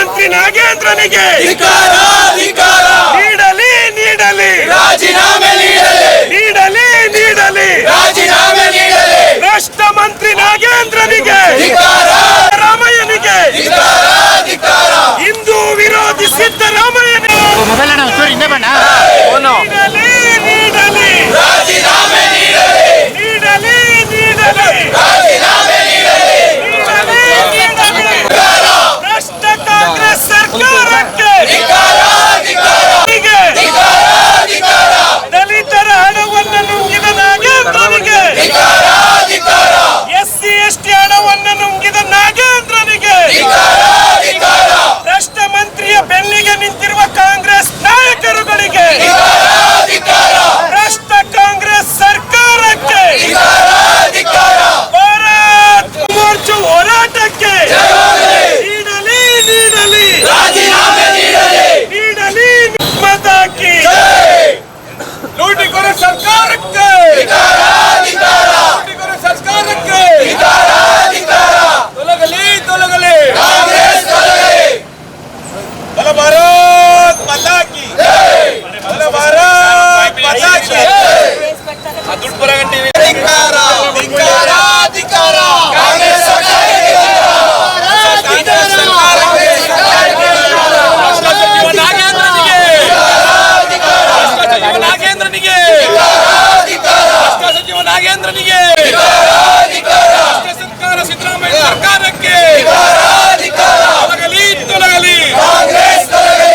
ಮುಖ್ಯಮಂತ್ರಿ ನಾಗೇಂದ್ರನಿಗೆ. ನೀಡಲಿ ನೀಡಲಿ. ರಾಜೀನಾಮೆ ನೀಡಲಿ. ನೀಡಲಿ ರಾಜೀನಾಮೆ ನೀಡಲಿ. ಭ್ರಷ್ಟ ಮಂತ್ರಿ ನಾಗೇಂದ್ರನಿಗೆ Marke! ಕೇಂದ್ರನಿಗೆ